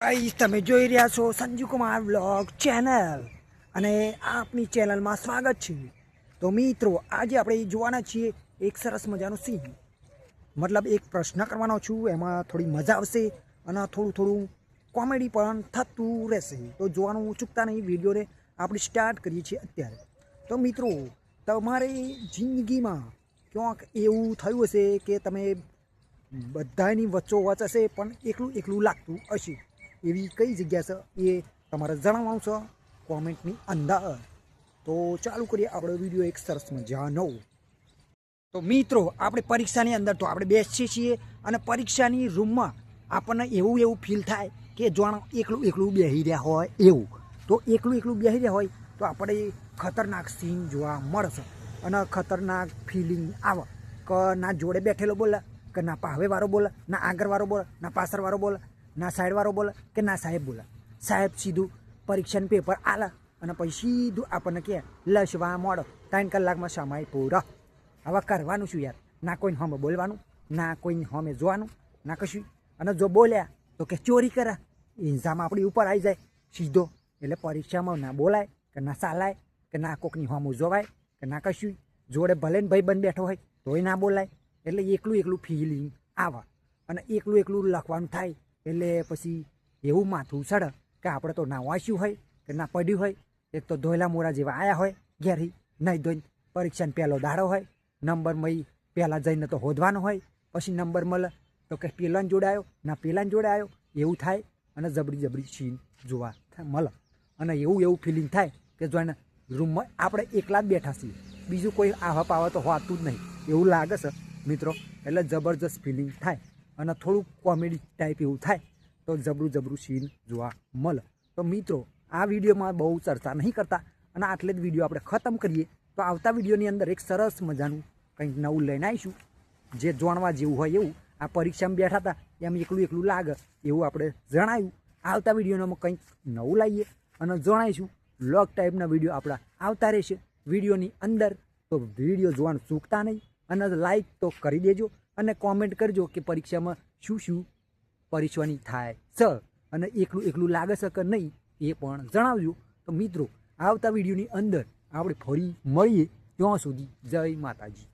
Guys તમે જોઈ રહ્યા છો સંજીવ કુમાર બ્લોગ ચેનલ અને આપની ચેનલમાં સ્વાગત છે. તો મિત્રો, આજે આપણે જોવાના છીએ એક સરસ મજાનું સીન મતલબ એક પ્રશ્ન કરવાનો છું, એમાં થોડી મજા આવશે અને થોડું થોડું કોમેડી પણ થતું રહેશે. તો જોવાનું ચૂકતા નહીં, વિડીયોને આપણે સ્ટાર્ટ કરીએ છીએ અત્યારે. તો મિત્રો, તમારી જિંદગીમાં ક્યાંક એવું થયું હશે કે તમે બધાની વચ્ચોવચ હશે, પણ એકલું એકલું લાગતું હશે? એવી કઈ જગ્યા છે એ તમારે જણાવવાનું છે? કોમેન્ટની અંદર. તો ચાલુ કરીએ આપણો વીડિયો એક સરસ મજાનો. તો મિત્રો, આપણે પરીક્ષાની અંદર તો આપણે બેસીએ છીએ અને પરીક્ષાની રૂમમાં આપણને એવું એવું ફીલ થાય કે જાણ એકલું એકલું બેસી રહ્યા હોય એવું. તો એકલું એકલું બેસી રહ્યા હોય તો આપણે ખતરનાક સીન જોવા મળશે. અને ખતરનાક ફિલિંગ આવે. કે ના જોડે બેઠેલો બોલે, કે ના પાહવેવાળો બોલે, ના આગળવાળો બોલે, ના પાછળવાળો બોલે ના સાઈડવાળો બોલે કે ના સાહેબ બોલે. સાહેબ સીધું પરીક્ષાનું પેપર આલે અને પછી સીધું આપણને કહે, લસવા મોડો, ત્રણ કલાકમાં સમય પૂરો. હવે કરવાનું શું યાર? ના કોઈને હમે બોલવાનું, ના કોઈને હમે જોવાનું, ના કશું. અને જો બોલ્યા, તો કે ચોરી કરે. ઇન્ઝામ આપણી ઉપર આવી જાય. સીધો. એટલે પરીક્ષામાં ના બોલાય, કે ના ચાલાય કે ના કોકની હમું જોવાય, કે ના કશું. જોડે ભલે ને ભાઈ બંધ બેઠો હોય, તોય ના બોલાય. એટલે એકલું એકલું ફિલિંગ આવે. અને એકલું એકલું લખવાનું થાય. એટલે પછી એવું માથું સડે કે આપણે તો ના વાંચ્યું હોય કે ના પડ્યું હોય, એક તો ધોયલા મોરા જેવા આવ્યા હોય ઘેરી નહીં ધોઈને પરીક્ષાને પહેલો દાડો હોય, નંબર મય પહેલાં જઈને તો હોદવાનો હોય, પછી નંબર મળે તો કે પેલાને જોડે આવ્યો ના પેલાને જોડે આવ્યો એવું થાય અને જબરી જબરી સીન જોવા મળે અને એવું એવું ફિલિંગ થાય કે જોઈને રૂમમાં આપણે એકલા જ બેઠા છીએ, બીજું કોઈ આવા પાવા તો હોતું જ નહીં, એવું લાગે છે મિત્રો, એટલે જબરજસ્ત ફિલિંગ થાય. અને થોડુંક કોમેડી ટાઈપ એવું થાય, તો જબરું જબરું સીન જોવા મળે. તો મિત્રો, આ વિડીયોમાં બહુ ચર્ચા નહીં કરતા અને આટલે જ વીડિયો આપણે ખતમ કરીએ, તો આવતા વિડીયોની અંદર એક સરસ મજાનું કંઈક નવું લઈને આવીશું, જે જાણવા જેવું હોય એવું. આ પરીક્ષામાં બેઠા હતા, એમ એકલું એકલું લાગે એવું આપણે જણાયું. આવતા વિડીયોમાં કંઈક નવું લાવીએ અને જણાવીશું. લોગ ટાઈપના વીડિયો આપણા આવતા રહેશે. વિડીયોની અંદર તો વીડિયો જોવાનું ચૂકતા નહીં અને લાઈક તો કરી દેજો. અને કોમેન્ટ કરજો કે પરીક્ષામાં શું શું પરીક્ષવાની થાય. છે અને એકલું એકલું લાગે છે કે નહીં એ પણ જણાવજો. તો મિત્રો, આવતા વિડીયોની અંદર આપણે ફરી મળીએ ત્યાં સુધી જય માતાજી.